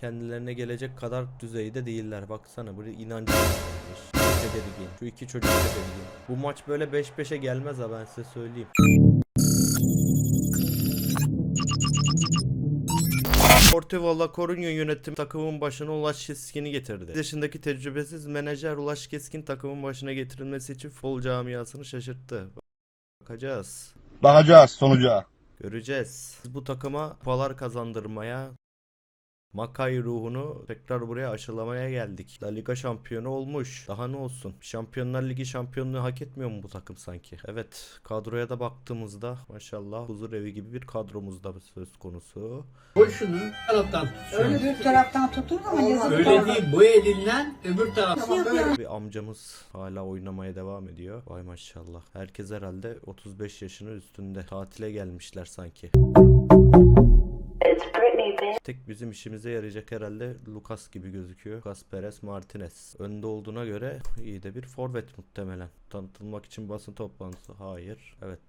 kendilerine gelecek kadar düzeyde değiller. Baksana buraya inancı tedirgin. Şu iki çocuk tedirgin. Bu maç böyle 5-5'e gelmez ha ben size söyleyeyim. Porto La Coruña yönetim takımın başına Ulaş Keskin'i getirdi. yaşındaki tecrübesiz menajer Ulaş Keskin takımın başına getirilmesi için futbol camiasını şaşırttı. Bakacağız. Bakacağız sonuca. Göreceğiz. Biz bu takıma kupalar kazandırmaya, Makay ruhunu tekrar buraya aşılamaya geldik. La Liga şampiyonu olmuş. Daha ne olsun? Şampiyonlar Ligi şampiyonluğu hak etmiyor mu bu takım sanki? Evet. Kadroya da baktığımızda maşallah huzur evi gibi bir kadromuz da söz konusu. Koy şunu taraftan Öyle tutacaksın. bir taraftan tutun ama yazık Öyle değil bu elinden öbür taraftan. Bir amcamız hala oynamaya devam ediyor. Vay maşallah. Herkes herhalde 35 yaşının üstünde. Tatile gelmişler sanki. Tek bizim işimize yarayacak herhalde Lucas gibi gözüküyor. Lucas Perez Martinez. Önde olduğuna göre iyi de bir forvet muhtemelen. Tanıtılmak için basın toplantısı. Hayır. Evet.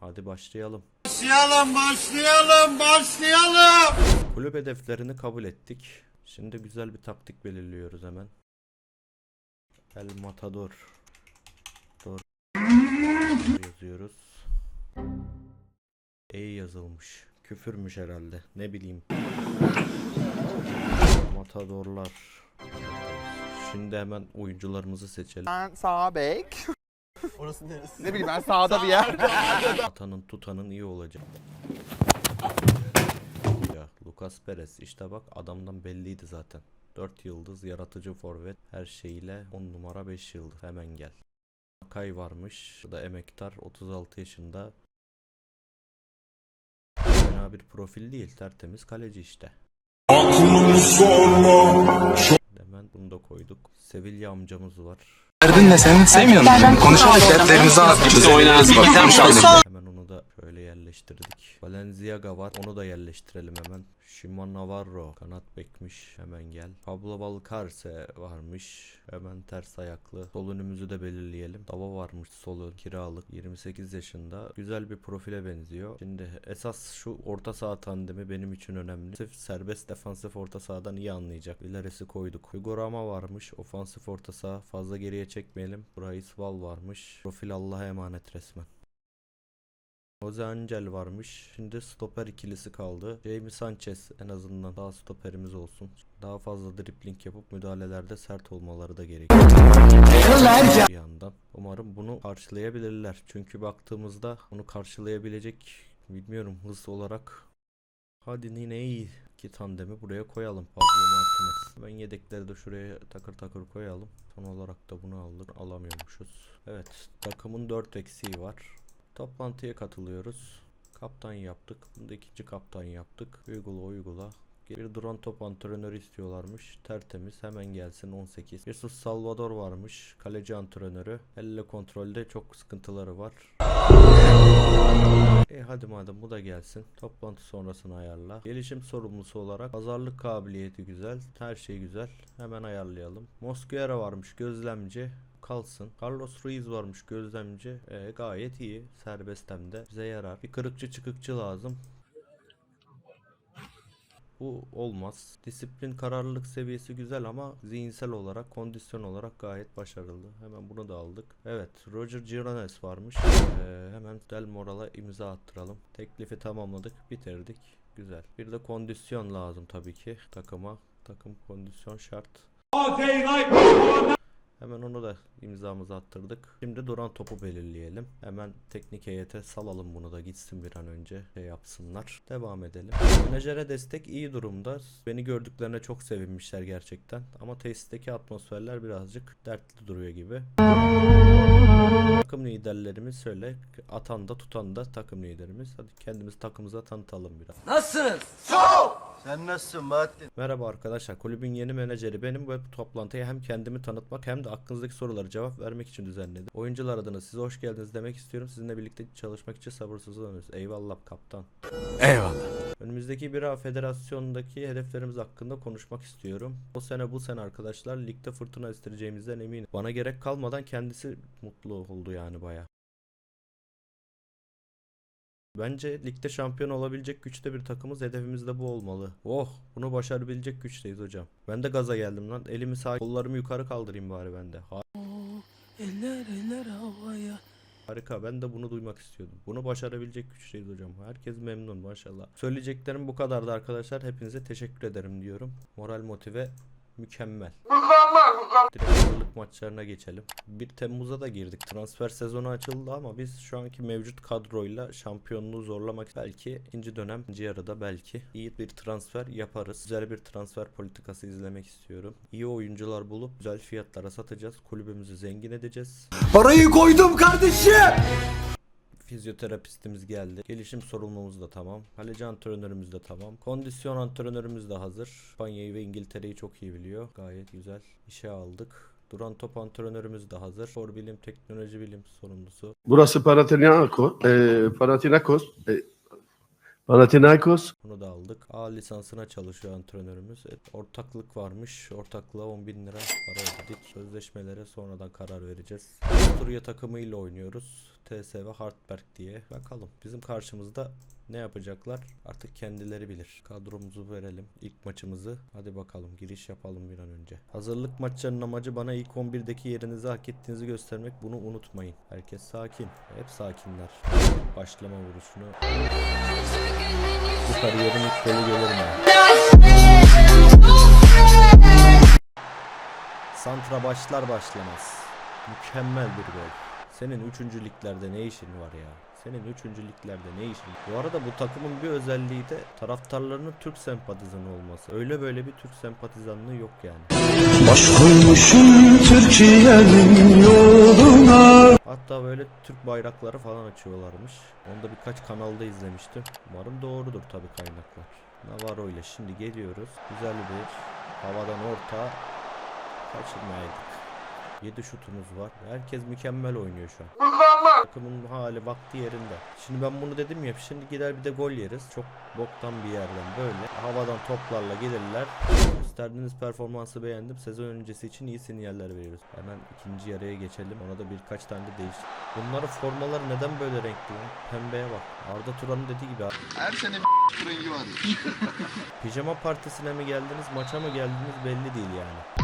Hadi başlayalım. Başlayalım başlayalım başlayalım. Kulüp hedeflerini kabul ettik. Şimdi güzel bir taktik belirliyoruz hemen. El Matador. Doğru. yazıyoruz. E yazılmış. Küfürmüş herhalde. Ne bileyim. Matadorlar. Şimdi hemen oyuncularımızı seçelim. Ben sağ bek. Orası neresi? Ne bileyim ben sağda bir yer. Atanın tutanın iyi olacak. Ya Lucas Perez işte bak adamdan belliydi zaten. 4 yıldız yaratıcı forvet her şeyiyle 10 numara 5 yıldız hemen gel. Kay varmış. Bu da emektar 36 yaşında. Fena bir profil değil tertemiz kaleci işte. Hemen bunu da koyduk. Sevilla amcamız var. Derdin ne senin sevmiyor musun? Konuşarak dertlerimizi anlatıyoruz. Oynarız bak konuşalım. Şöyle yerleştirdik. Balenciaga var. Onu da yerleştirelim hemen. Shimon Navarro kanat bekmiş. Hemen gel. Pablo Valcarce varmış. Hemen ters ayaklı. Sol önümüzü de belirleyelim. Dava varmış solu kiralık. 28 yaşında. Güzel bir profile benziyor. Şimdi esas şu orta saha tandemi benim için önemli. Sırf serbest defansif orta sahadan iyi anlayacak. İlerisi koyduk. Hugo Rama varmış. Ofansif orta saha. Fazla geriye çekmeyelim. Bryce Val varmış. Profil Allah'a emanet resmen. Jose Angel varmış. Şimdi stoper ikilisi kaldı. Jamie Sanchez en azından daha stoperimiz olsun. Daha fazla dribling yapıp müdahalelerde sert olmaları da gerekiyor. Bir yandan. Umarım bunu karşılayabilirler. Çünkü baktığımızda bunu karşılayabilecek bilmiyorum hız olarak. Hadi yine iyi. İki tandemi buraya koyalım. Pablo Martinez. Ben yedekleri de şuraya takır takır koyalım. Son olarak da bunu alır alamıyormuşuz. Evet takımın 4 eksiği var. Toplantıya katılıyoruz. Kaptan yaptık. Bunu da ikinci kaptan yaptık. Uygula uygula. Bir duran top antrenörü istiyorlarmış. Tertemiz hemen gelsin 18. Jesus Salvador varmış. Kaleci antrenörü. Elle kontrolde çok sıkıntıları var. E hadi madem bu da gelsin. Toplantı sonrasını ayarla. Gelişim sorumlusu olarak pazarlık kabiliyeti güzel. Her şey güzel. Hemen ayarlayalım. Mosquera varmış gözlemci. Kalsın. Carlos Ruiz varmış gözlemci. E, gayet iyi. Serbest hem. Bize yarar. Bir kırıkçı çıkıkçı lazım. Bu olmaz. Disiplin kararlılık seviyesi güzel ama zihinsel olarak, kondisyon olarak gayet başarılı. Hemen bunu da aldık. Evet, Roger Girones varmış. Ee, hemen Del Moral'a imza attıralım. Teklifi tamamladık, bitirdik. Güzel. Bir de kondisyon lazım tabii ki takıma. Takım kondisyon şart. Hemen onu da imzamızı attırdık. Şimdi duran topu belirleyelim. Hemen teknik heyete salalım bunu da gitsin bir an önce şey yapsınlar. Devam edelim. Menajere destek iyi durumda. Beni gördüklerine çok sevinmişler gerçekten. Ama tesisteki atmosferler birazcık dertli duruyor gibi. Takım liderlerimiz söyle. Atan da tutan da takım liderimiz. Hadi kendimizi takımıza tanıtalım biraz. Sen nasılsın Bahattin? Merhaba arkadaşlar. Kulübün yeni menajeri benim. Bu toplantıyı hem kendimi tanıtmak hem de aklınızdaki sorulara cevap vermek için düzenledim. Oyuncular adına size hoş geldiniz demek istiyorum. Sizinle birlikte çalışmak için sabırsızlanıyoruz. Eyvallah kaptan. Eyvallah. Önümüzdeki bira federasyondaki hedeflerimiz hakkında konuşmak istiyorum. O sene bu sene arkadaşlar ligde fırtına estireceğimizden eminim. Bana gerek kalmadan kendisi mutlu oldu yani baya. Bence ligde şampiyon olabilecek güçte bir takımız. Hedefimiz de bu olmalı. Oh bunu başarabilecek güçteyiz hocam. Ben de gaza geldim lan. Elimi sağ kollarımı yukarı kaldırayım bari ben de. Ha- Eller eller havaya. Harika ben de bunu duymak istiyordum. Bunu başarabilecek güçteyiz hocam. Herkes memnun maşallah. Söyleyeceklerim bu kadardı arkadaşlar. Hepinize teşekkür ederim diyorum. Moral motive mükemmel. Direkt hazırlık maçlarına geçelim. 1 Temmuz'a da girdik. Transfer sezonu açıldı ama biz şu anki mevcut kadroyla şampiyonluğu zorlamak belki ikinci dönem, ikinci yarıda belki iyi bir transfer yaparız. Güzel bir transfer politikası izlemek istiyorum. İyi oyuncular bulup güzel fiyatlara satacağız. Kulübümüzü zengin edeceğiz. Parayı koydum kardeşim. Fizyoterapistimiz geldi. Gelişim sorumlumuz da tamam. Kaleci antrenörümüz de tamam. Kondisyon antrenörümüz de hazır. İspanya'yı ve İngiltere'yi çok iyi biliyor. Gayet güzel. İşe aldık. Duran top antrenörümüz de hazır. Spor bilim, teknoloji bilim sorumlusu. Burası Panathinaikos. E, Panathinaikos. E, Panathinaikos. Bunu da aldık. A lisansına çalışıyor antrenörümüz. Evet, ortaklık varmış. Ortaklığa 10 bin lira para ödedik. Sözleşmelere sonradan karar vereceğiz. Avusturya takımıyla oynuyoruz. TS ve Hartberg diye. Bakalım bizim karşımızda ne yapacaklar? Artık kendileri bilir. Kadromuzu verelim. İlk maçımızı. Hadi bakalım giriş yapalım bir an önce. Hazırlık maçlarının amacı bana ilk 11'deki yerinizi hak ettiğinizi göstermek. Bunu unutmayın. Herkes sakin. Hep sakinler. Başlama vuruşunu bu kariyerin ilk golü gelir mi? Santra başlar başlamaz. Mükemmel bir gol. Senin 3. liglerde ne işin var ya? Senin 3. liglerde ne işin? Bu arada bu takımın bir özelliği de taraftarlarının Türk sempatizanı olması. Öyle böyle bir Türk sempatizanlığı yok yani. Hatta böyle Türk bayrakları falan açıyorlarmış. Onu da birkaç kanalda izlemiştim. Umarım doğrudur tabi kaynaklar. Navarro ile şimdi geliyoruz. Güzel bir havadan orta kaçırmayaydık. 7 şutumuz var. Herkes mükemmel oynuyor şu an. Takımın hali vakti yerinde. Şimdi ben bunu dedim ya şimdi gider bir de gol yeriz. Çok boktan bir yerden böyle. Havadan toplarla gelirler. Gösterdiğiniz performansı beğendim. Sezon öncesi için iyi sinyaller veriyoruz. Hemen ikinci yarıya geçelim. Ona da birkaç tane de değiş. Bunların formaları neden böyle renkli? Pembeye bak. Arda Turan'ın dediği gibi. Her sene bir rengi vardır. Pijama partisine mi geldiniz, maça mı geldiniz belli değil yani.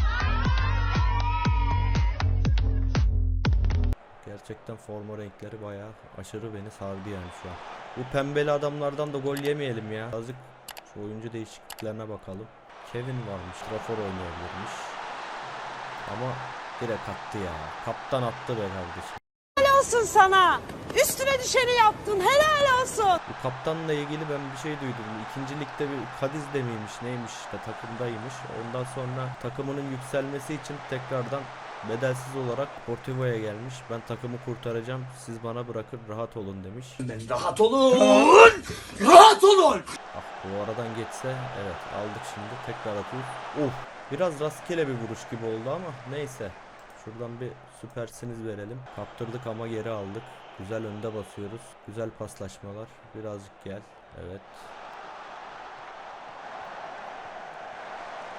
Gerçekten forma renkleri bayağı aşırı beni sardı yani şu an. Bu pembeli adamlardan da gol yemeyelim ya. Azıcık şu oyuncu değişikliklerine bakalım. Kevin varmış, Trafor oynayabilirmiş. Ama direkt attı ya. Kaptan attı be kardeşim. olsun sana. Üstüne düşeni yaptın. Helal olsun. Bu kaptanla ilgili ben bir şey duydum. İkinci ligde bir Kadiz'de miymiş neymiş işte takımdaymış. Ondan sonra takımının yükselmesi için tekrardan bedelsiz olarak Portivo'ya gelmiş. Ben takımı kurtaracağım. Siz bana bırakın rahat olun demiş. Rahat olun. Rahat olun. Ah bu aradan geçse evet aldık şimdi tekrar atıyoruz. Of biraz rastgele bir vuruş gibi oldu ama neyse. Şuradan bir süpersiniz verelim. Kaptırdık ama geri aldık. Güzel önde basıyoruz. Güzel paslaşmalar. Birazcık gel. Evet.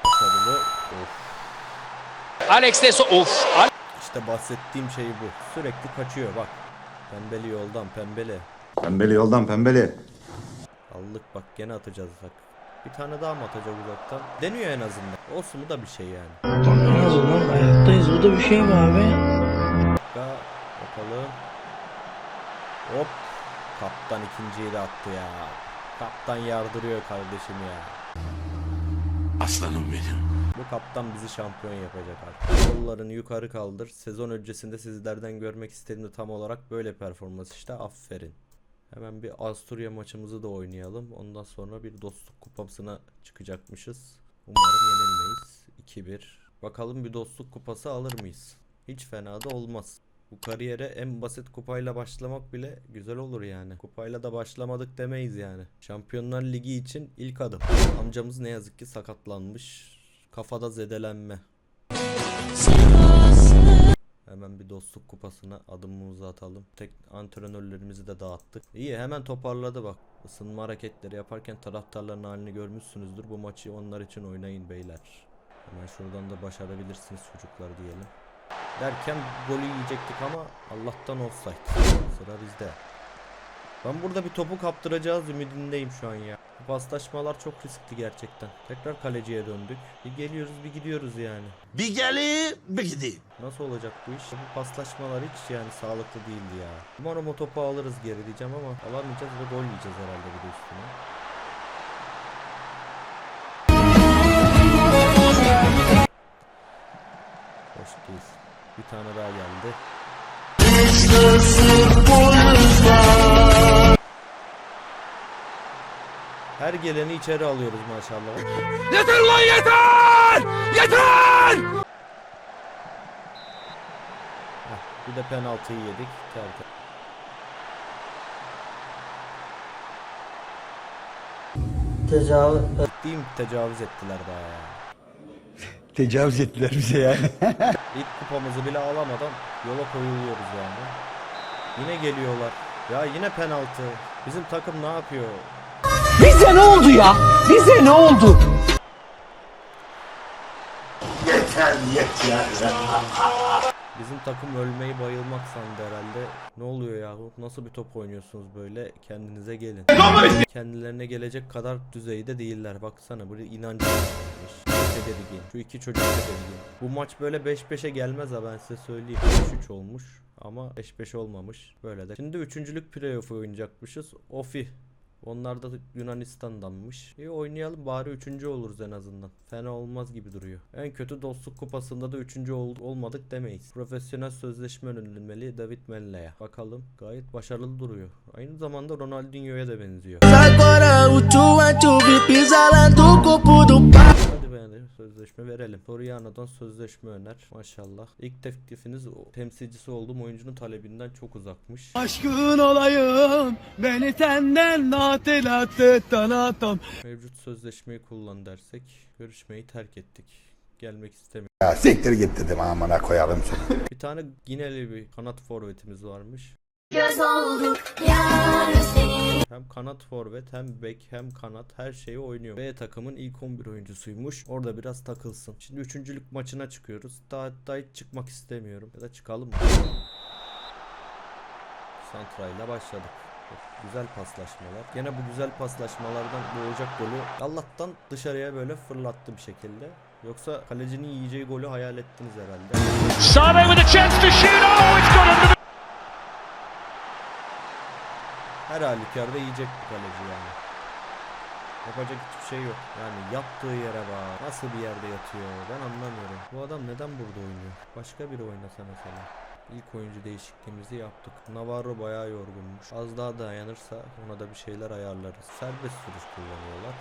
Başarılı. Of. Alex de so of. İşte bahsettiğim şey bu. Sürekli kaçıyor bak. Pembeli yoldan pembeli. Pembeli yoldan pembeli. Aldık bak gene atacağız bak. Bir tane daha mı atacak uzaktan? Deniyor en azından. Olsun bu da bir şey yani. En azından hayattayız. Bu da bir şey mi abi? Dakika bakalım. Hop. Kaptan ikinciyi de attı ya. Kaptan yardırıyor kardeşim ya. Aslanım benim. Bu kaptan bizi şampiyon yapacak artık. Kollarını yukarı kaldır. Sezon öncesinde sizlerden görmek istediğimde tam olarak böyle performans işte aferin. Hemen bir Avusturya maçımızı da oynayalım. Ondan sonra bir dostluk kupasına çıkacakmışız. Umarım yenilmeyiz. 2-1. Bakalım bir dostluk kupası alır mıyız? Hiç fena da olmaz. Bu kariyere en basit kupayla başlamak bile güzel olur yani. Kupayla da başlamadık demeyiz yani. Şampiyonlar Ligi için ilk adım. Amcamız ne yazık ki sakatlanmış. Kafada zedelenme. Hemen bir dostluk kupasına adımımızı atalım. Tek antrenörlerimizi de dağıttık. İyi hemen toparladı bak. Isınma hareketleri yaparken taraftarların halini görmüşsünüzdür. Bu maçı onlar için oynayın beyler. Hemen şuradan da başarabilirsiniz çocuklar diyelim. Derken golü yiyecektik ama Allah'tan offside. Sıra bizde. Ben burada bir topu kaptıracağız ümidindeyim şu an ya. Bu paslaşmalar çok riskli gerçekten. Tekrar kaleciye döndük. Bir geliyoruz bir gidiyoruz yani. Bir geli bir gideyim. Nasıl olacak bu iş? Bu paslaşmalar hiç yani sağlıklı değildi ya. Umarım o topu alırız geri diyeceğim ama alamayacağız ve gol yiyeceğiz herhalde bir de üstüne. Hoş değil. Bir tane daha geldi. Her geleni içeri alıyoruz maşallah. Yeter lan yeter! Yeter! Heh, bir de penaltıyı yedik. Terk. Tecavüz. Ciddiyim tecavüz ettiler bayağı. ya. Tecavüz ettiler bize yani. İlk kupamızı bile alamadan yola koyuluyoruz yani. Yine geliyorlar. Ya yine penaltı. Bizim takım ne yapıyor? Bize ne oldu ya? Bize ne oldu? yeter yeter. Bizim takım ölmeyi bayılmak sandı herhalde. Ne oluyor yahu? Nasıl bir top oynuyorsunuz böyle? Kendinize gelin. Kendilerine gelecek kadar düzeyde değiller. Baksana buraya inancı tedirgin. Şu iki çocuk tedirgin. Bu maç böyle 5-5'e gelmez ha ben size söyleyeyim. 3-3 olmuş ama 5-5 olmamış. Böyle de. Şimdi üçüncülük playoff oynayacakmışız. Ofi. Onlar da Yunanistan'danmış. İyi oynayalım bari üçüncü oluruz en azından. Fena olmaz gibi duruyor. En kötü dostluk kupasında da üçüncü ol- olmadık demeyiz. Profesyonel sözleşme önlenmeli David Melle'ye. Bakalım gayet başarılı duruyor. Aynı zamanda Ronaldinho'ya da benziyor. Beğenelim sözleşme verelim. Soriano'dan sözleşme öner. Maşallah. İlk teklifiniz o temsilcisi olduğum oyuncunun talebinden çok uzakmış. Aşkın olayım beni senden natılattı tanatam. Mevcut sözleşmeyi kullan dersek görüşmeyi terk ettik. Gelmek istemiyor. Ya siktir git dedim amına koyalım seni. Bir tane Gineli bir kanat forvetimiz varmış. Göz olduk yar seni Hem kanat forvet hem bek hem kanat her şeyi oynuyor. B takımın ilk 11 oyuncusuymuş. Orada biraz takılsın. Şimdi üçüncülük maçına çıkıyoruz. Daha, daha hiç çıkmak istemiyorum. Ya da çıkalım mı? Santra ile başladık. Güzel paslaşmalar. Gene bu güzel paslaşmalardan doğacak golü Allah'tan dışarıya böyle fırlattı bir şekilde. Yoksa kalecinin yiyeceği golü hayal ettiniz herhalde. Sane with a chance to shoot. Oh, it's Her halükarda yiyecek bu kaleci yani. Yapacak hiçbir şey yok. Yani yattığı yere bak. Nasıl bir yerde yatıyor ben anlamıyorum. Bu adam neden burada oynuyor? Başka biri oynasa mesela. İlk oyuncu değişikliğimizi yaptık. Navarro bayağı yorgunmuş. Az daha dayanırsa ona da bir şeyler ayarlarız. Serbest sürüş kullanıyorlar.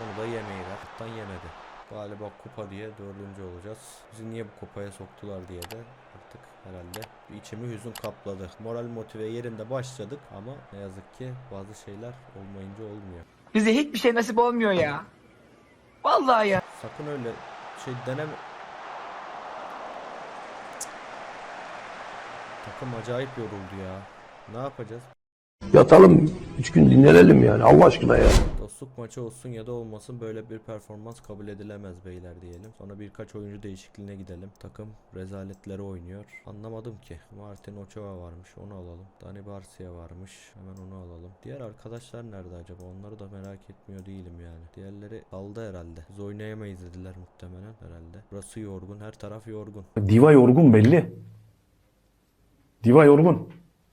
Onu da yemeyiler. Hatta yemedi. Galiba kupa diye dördüncü olacağız. Bizi niye bu kupaya soktular diye de artık herhalde içimi hüzün kapladı. Moral motive yerinde başladık ama ne yazık ki bazı şeyler olmayınca olmuyor. Bize hiçbir şey nasip olmuyor ya. Vallahi ya. Sakın öyle şey deneme. Takım acayip yoruldu ya. Ne yapacağız? Yatalım. Üç gün dinlenelim yani Allah aşkına ya. Dostluk maçı olsun ya da olmasın böyle bir performans kabul edilemez beyler diyelim. Sonra birkaç oyuncu değişikliğine gidelim. Takım rezaletleri oynuyor. Anlamadım ki. Martin Ochoa varmış onu alalım. Dani Barcia varmış. Hemen onu alalım. Diğer arkadaşlar nerede acaba? Onları da merak etmiyor değilim yani. Diğerleri kaldı herhalde. Biz oynayamayız dediler muhtemelen herhalde. Burası yorgun. Her taraf yorgun. Diva yorgun belli. Diva yorgun.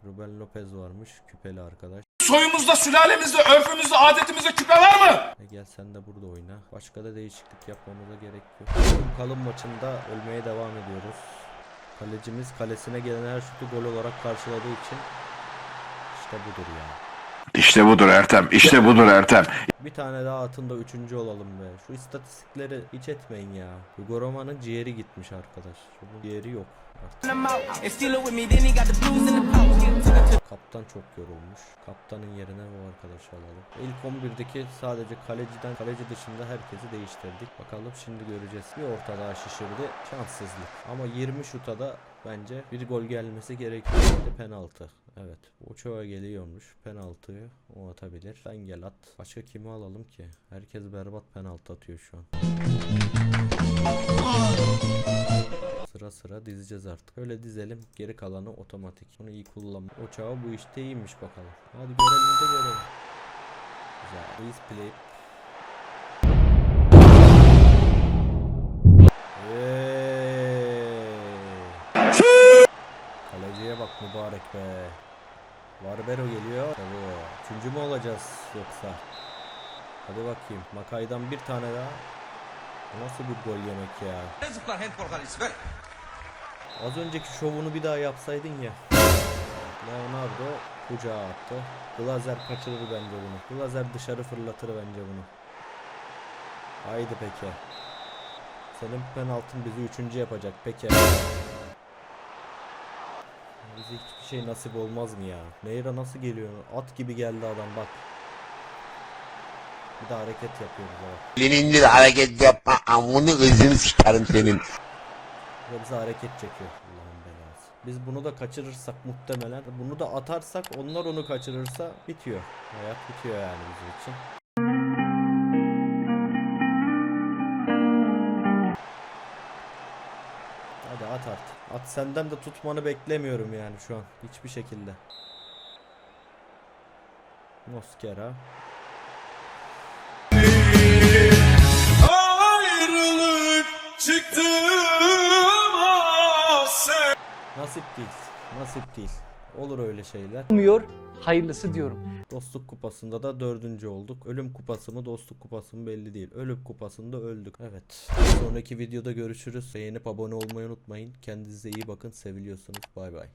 Ruben Lopez varmış. Küpeli arkadaş. Soyumuzda, sülalemizde, örfümüzde, adetimizde küpe var mı? E gel sen de burada oyna. Başka da değişiklik yapmamıza gerek yok. Kalın maçında ölmeye devam ediyoruz. Kalecimiz kalesine gelen her şutu gol olarak karşıladığı için işte budur ya. İşte budur Ertem, işte budur Ertem. Bir tane daha atın da üçüncü olalım be. Şu istatistikleri hiç etmeyin ya. Hugo Roma'nın ciğeri gitmiş arkadaş. Bunun ciğeri yok artık. Kaptan çok yorulmuş. Kaptanın yerine bu arkadaşı alalım. İlk 11'deki sadece kaleciden kaleci dışında herkesi değiştirdik. Bakalım şimdi göreceğiz. Bir orta daha şişirdi. Şanssızlık. Ama 20 şuta da bence bir gol gelmesi gerekiyor. Penaltı. Evet. Ochoa geliyormuş. Penaltıyı o atabilir. Sen gel at. Başka kimi alalım ki? Herkes berbat penaltı atıyor şu an. Sıra sıra dizeceğiz artık. Öyle dizelim. Geri kalanı otomatik. Bunu iyi kullan. Uçağı bu işte iyiymiş bakalım. Hadi görelim de görelim. Güzel. Please play. Hey. Be. Barbero geliyor. Tabii. Üçüncü mü olacağız yoksa? Hadi bakayım. Makay'dan bir tane daha. Nasıl bir gol yemek ya? Az önceki şovunu bir daha yapsaydın ya. Leonardo kucağa attı. Glazer kaçırır bence bunu. Glazer dışarı fırlatır bence bunu. Haydi peki. Senin penaltın bizi üçüncü yapacak peki. Bize hiçbir şey nasip olmaz mı ya? Neyra nasıl geliyor? At gibi geldi adam bak. Bir de hareket yapıyor bize bak. Elini indir hareket yapma. Amını ızını sikerim senin. Ve bize hareket çekiyor. Allah'ın belası. Biz bunu da kaçırırsak muhtemelen bunu da atarsak onlar onu kaçırırsa bitiyor. Hayat bitiyor yani bizim için. Senden de tutmanı beklemiyorum yani şu an. Hiçbir şekilde. Moskera. Nasip değil. Nasip değil. Olur öyle şeyler. Olmuyor. Hayırlısı diyorum. Dostluk kupasında da dördüncü olduk. Ölüm kupası mı dostluk kupası mı belli değil. Ölüm kupasında öldük. Evet. Sonraki videoda görüşürüz. Beğenip abone olmayı unutmayın. Kendinize iyi bakın. Seviliyorsunuz. Bay bay.